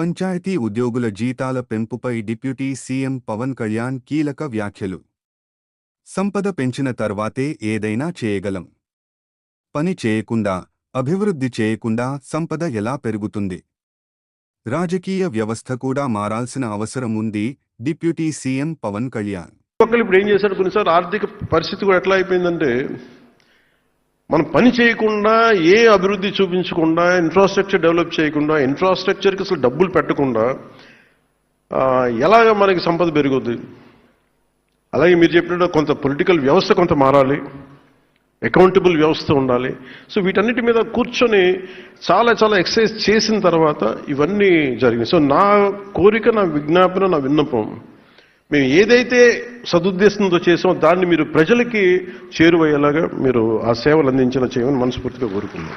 పంచాయతీ ఉద్యోగుల జీతాల పెంపుపై డిప్యూటీ సీఎం పవన్ కళ్యాణ్ కీలక వ్యాఖ్యలు. సంపద పెంచిన తర్వాతే ఏదైనా చేయగలం. పని చేయకుండా అభివృద్ధి చేయకుండా సంపద ఎలా పెరుగుతుంది? రాజకీయ వ్యవస్థ కూడా మారాల్సిన అవసరం ఉంది డిప్యూటీ సీఎం పవన్ కళ్యాణ్. ఇప్పుడు ఏం చేశారు కొన్నిసార్లు ఆర్థిక పరిస్థితి కూడా ఎట్లా అయిపోయిందంటే మనం పని చేయకుండా ఏ అభివృద్ధి చూపించకుండా ఇన్ఫ్రాస్ట్రక్చర్ డెవలప్ చేయకుండా ఇన్ఫ్రాస్ట్రక్చర్కి అసలు డబ్బులు పెట్టకుండా ఎలాగ మనకి సంపద పెరుగుద్ది? అలాగే మీరు చెప్పినట్టు కొంత పొలిటికల్ వ్యవస్థ కొంత మారాలి. అకౌంటబుల్ వ్యవస్థ ఉండాలి. సో వీటన్నిటి మీద కూర్చొని చాలా చాలా ఎక్సర్సైజ్ చేసిన తర్వాత ఇవన్నీ జరిగినాయి. సో నా కోరిక నా విజ్ఞాపన నా విన్నపం మేము ఏదైతే సదుద్దేశంతో చేసాం దాన్ని మీరు ప్రజలకి చేరువయ్యేలాగా మీరు ఆ సేవలు అందించిన చేయమని మనస్ఫూర్తిగా కోరుకున్నాం